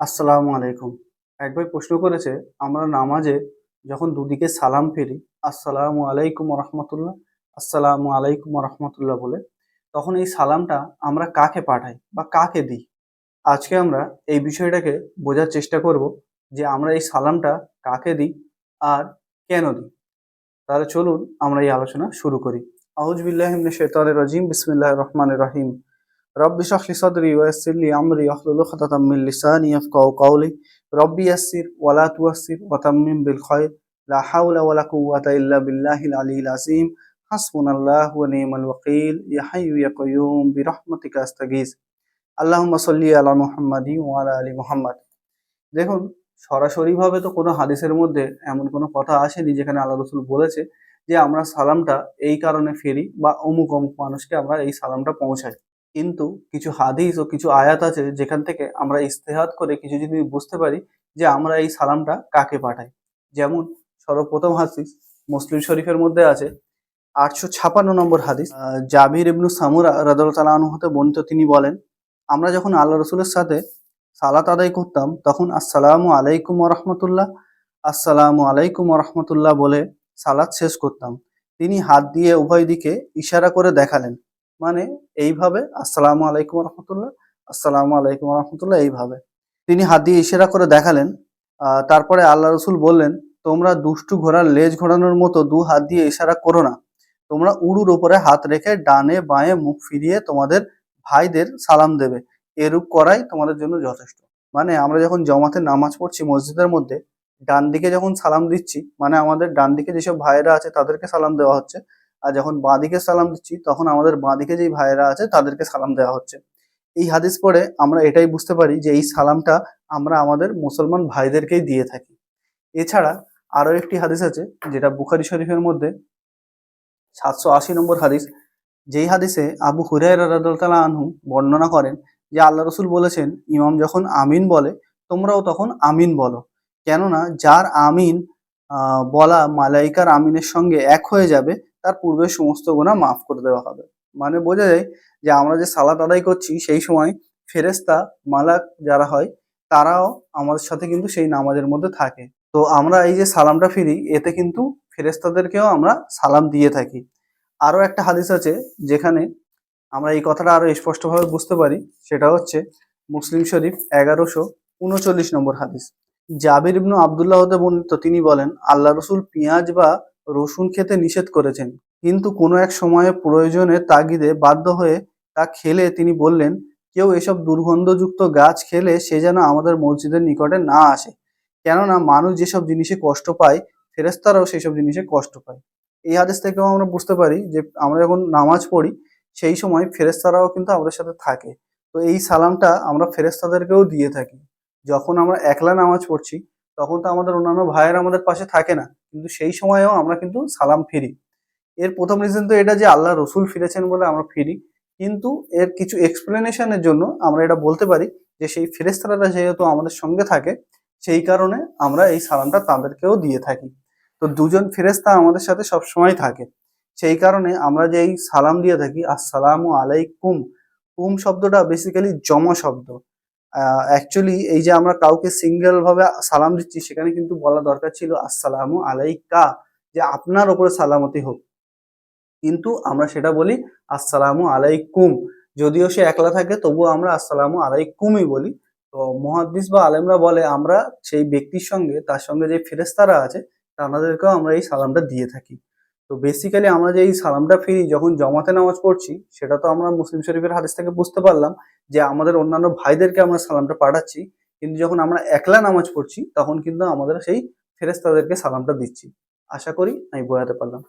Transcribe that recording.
আসসালামু আলাইকুম। এক ভাই প্রশ্ন করেছে, আমরা নামাজে যখন দুদিকে সালাম ফেরি, আসসালামু আলাইকুম রহমতুল্লাহ, আসসালামু আলাইকুম রহমতুল্লাহ বলে, তখন এই সালামটা আমরা কাকে পাঠাই বা কাকে দিই? আজকে আমরা এই বিষয়টাকে বোঝার চেষ্টা করব যে আমরা এই সালামটা কাকে দিই আর কেন দিই। তাহলে চলুন আমরা এই আলোচনা শুরু করি। আউজবিল্লাহ শেতানের রাজিম বিসমিল্লাহ রহমান রহিম। রব্বি শাহলি সদরি ওয়াসিরলি আমরি আহলুল খাতাতাম মিন লিসানি ইয়াফকাহু কাওলি। রব্বি ইয়াসসির ওয়ালা তুয়াসসির ওয়া তাম্মিম বিল খায়র। লা হাওলা ওয়ালা কুওয়াতা ইল্লা বিল্লাহিল আলিয়্যিল আযীম। হাসবুনাল্লাহু ওয়া নি'মাল ওয়াকিল। ইয়া হাইয়্যু ইয়া কাইয়্যুম বিরহমাতিকা আস্তাগীথ আল্লাহুম্মা সাল্লি আলা মুহাম্মাদি ওয়া আলা আলি মুহাম্মাদ। দেখুন, সরাসরিভাবে তো কোনো হাদিসের মধ্যে এমন কোনো কথা আসেনি যেখানে আল্লাহ রসুল বলেছে যে আমরা সালামটা এই কারণে ফেরি বা অমুক অমুক মানুষকে আমরা এই সালামটা পৌঁছাই। কিন্তু কিছু হাদিস ও কিছু আয়াত আছে যেখান থেকে আমরা ইস্তেহাত করে কিছু যদি বুঝতে পারি যে আমরা এই সালামটা কাকে পাঠাই। যেমন সর্বপ্রথম হাদিস মুসলিম শরীফের মধ্যে আছে আটশো ছাপান্ন নম্বর হাদিস। জাবির ইবনু সামুরা রাদুল তালা হতে বর্ণিত তিনি বলেন, আমরা যখন আল্লাহ রসুলের সাথে সালাত আদায় করতাম তখন আসসালামু আলাইকুম রহমতুল্লাহ, আসসালামু আলাইকুম রহমতুল্লাহ বলে সালাত শেষ করতাম। তিনি হাত দিয়ে উভয় দিকে ইশারা করে দেখালেন। মানে এইভাবে, আসসালামু আলাইকুম রহমতুল্লাহ, আসসালামু আলাইকুম রহমতুল্লাহ, এইভাবে। তিনি হাত দিয়ে ইশারা করে দেখালেন। তারপরে আল্লাহ রসুল বললেন, তোমরা দুষ্টু ঘোড়ার লেজ ঘোরানোর মতো দু হাত দিয়ে ইশারা করো না। তোমরা উড়ুর ওপরে হাত রেখে ডানে বাঁয়ে মুখ ফিরিয়ে তোমাদের ভাইদের সালাম দেবে। এরূপ করাই তোমাদের জন্য যথেষ্ট। মানে আমরা যখন জমাতে নামাজ পড়ছি মসজিদের মধ্যে ডান দিকে যখন সালাম দিচ্ছি মানে আমাদের ডান দিকে যেসব ভাইয়েরা আছে তাদেরকে সালাম দেওয়া হচ্ছে। আর যখন বাঁ দিকে সালাম দিচ্ছি, তখন আমাদের বাঁ দিকে যেই ভাইয়েরা আছে তাদেরকে সালাম দেওয়া হচ্ছে। এই হাদিস পড়ে আমরা এটাই বুঝতে পারি যে এই সালামটা আমরা আমাদের মুসলমান ভাইদেরকেই দিয়ে থাকি। এছাড়া আরও একটি হাদিস আছে, যেটা বুখারি শরীফের মধ্যে, সাতশো আশি নম্বর হাদিস। যেই হাদিসে আবু রাদিয়াল্লাহু আনহু বর্ণনা করেন যে আল্লাহ রসুল বলেছেন, ইমাম যখন আমিন বলে, তোমরাও তখন আমিন বলো। কেননা যার আমিন বলা মালাইকার আমিনের সঙ্গে এক হয়ে যাবে, তার পূর্বে সমস্ত গোনা মাফ করে দেওয়া হবে। মানে বোঝা যায় যে আমরা যে সালাত আদায় করছি, সেই সময় ফেরেস্তা মালাক যারা হয়, তারাও আমাদের সাথে কিন্তু সেই নামাজের মধ্যে থাকে। তো আমরা এই যে সালামটা ফিরি, এতে কিন্তু ফেরেস্তাদেরকেও আমরা সালাম দিয়ে থাকি। আরও একটা হাদিস আছে, যেখানে আমরা এই কথাটা আরও স্পষ্টভাবে বুঝতে পারি, সেটা হচ্ছে মুসলিম শরীফ এগারোশো উনচল্লিশ নম্বর হাদিস। জাবির ইবনু আবদুল্লাহ হতে বর্ণিত, তিনি বলেন, আল্লাহ রসুল পেঁয়াজ বা রসুন খেতে নিষেধ করেছেন, কিন্তু কোনো এক সময়ে প্রয়োজনে তাগিদে বাধ্য হয়ে তা খেলে তিনি বললেন, কেউ এসব দুর্গন্ধযুক্ত গাছ খেলে সে যেন আমাদের মসজিদের নিকটে না আসে। কেননা মানুষ যেসব জিনিসে কষ্ট পায় ফেরেস্তারাও সেসব জিনিসে কষ্ট পায়। এই হাদিস থেকেও আমরা বুঝতে পারি যে আমরা যখন নামাজ পড়ি, সেই সময় ফেরেস্তারাও কিন্তু আমাদের সাথে থাকে। তো এই সালামটা আমরা ফেরেস্তাদেরকেও দিয়ে থাকি। যখন আমরা একলা নামাজ পড়ছি, তখন তো আমাদের অন্যান্য ভাইয়েরা আমাদের পাশে থাকে না। কিন্তু সেই সময়েও আমরা কিন্তু সালাম ফিরি। এর প্রথম রিজন তো এটা যে আল্লাহ রসুল ফিরেছেন বলে আমরা ফিরি। কিন্তু এর কিছু এক্সপ্লেনেশনের জন্য আমরা এটা বলতে পারি যে সেই ফেরেস্তারা যেহেতু আমাদের সঙ্গে থাকে, সেই কারণে আমরা এই সালামটা তাদেরকেও দিয়ে থাকি। তো দুজন ফেরেস্তা আমাদের সাথে সব সময় থাকে। সেই কারণে আমরা যে এই সালাম দিয়ে থাকি, আসসালামু আলাইকুম, কুম শব্দটা বেসিক্যালি জমা শব্দ। অ্যাকচুয়ালি এই যে আমরা কাউকে সিঙ্গেল ভাবে সালাম দিচ্ছি, সেখানে কিন্তু বলা দরকার ছিল আসসালামু আলাইকা, যে আপনার ওপরে সালামতি হোক। কিন্তু আমরা সেটা বলি আসসালামু আলাইকুম। যদিও সে একলা থাকে, তবুও আমরা আসসালামু আলাইকুমই বলি। তো মহাদ্দিস বা আলেমরা বলে, আমরা সেই ব্যক্তির সঙ্গে, তার সঙ্গে যে ফেরেস্তারা আছে, তাদেরকেও আমরা এই সালামটা দিয়ে থাকি। তো বেসিক্যালি আমরা যে এই সালামটা ফিরি, যখন জমাতে নামাজ পড়ছি, সেটা তো আমরা মুসলিম শরীফের হাদিস থেকে বুঝতে পারলাম যে আমাদের অন্যান্য ভাইদেরকে আমরা সালামটা পাঠাচ্ছি। কিন্তু যখন আমরা একলা নামাজ পড়ছি, তখন কিন্তু আমাদের সেই ফেরেস্তাদেরকে সালামটা দিচ্ছি। আশা করি আমি বোঝাতে পারলাম।